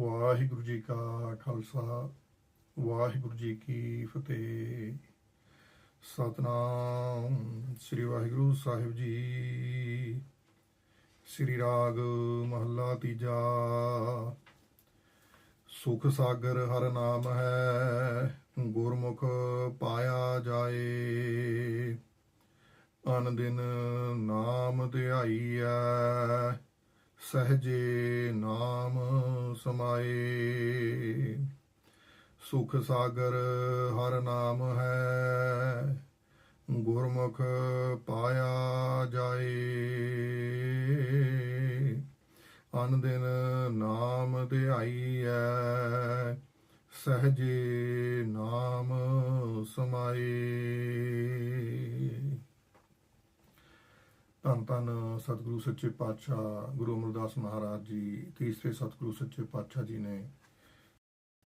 ਵਾਹਿਗੁਰੂ ਜੀ ਕਾ ਖਾਲਸਾ, ਵਾਹਿਗੁਰੂ ਜੀ ਕੀ ਫਤਿਹ। ਸਤਨਾਮ ਸ੍ਰੀ ਵਾਹਿਗੁਰੂ ਸਾਹਿਬ ਜੀ। ਸ੍ਰੀ ਰਾਗ ਮਹੱਲਾ ਤੀਜਾ। ਸੁਖ ਸਾਗਰ ਹਰ ਨਾਮ ਹੈ, ਗੁਰਮੁਖ ਪਾਇਆ ਜਾਏ। ਅਨ ਦਿਨ ਨਾਮ ਧਿਆਈਐ ਸਹਜੇ ਨਾਮ ਸਮਾਏ। ਸੁਖ ਸਾਗਰ ਹਰ ਨਾਮ ਹੈ, ਗੁਰਮੁਖ ਪਾਇਆ ਜਾਏ। ਅਨ ਦਿਨ ਨਾਮ ਧਿਆਈਐ, ਸਹਜੇ ਨਾਮ ਸਮਾਏ। ਧੰਨ ਧੰਨ ਸਤਿਗੁਰੂ ਸੱਚੇ ਪਾਤਸ਼ਾਹ ਗੁਰੂ ਅਮਰਦਾਸ ਮਹਾਰਾਜ ਜੀ, ਤੀਸਰੇ ਸਤਿਗੁਰੂ ਸੱਚੇ ਪਾਤਸ਼ਾਹ ਜੀ ਨੇ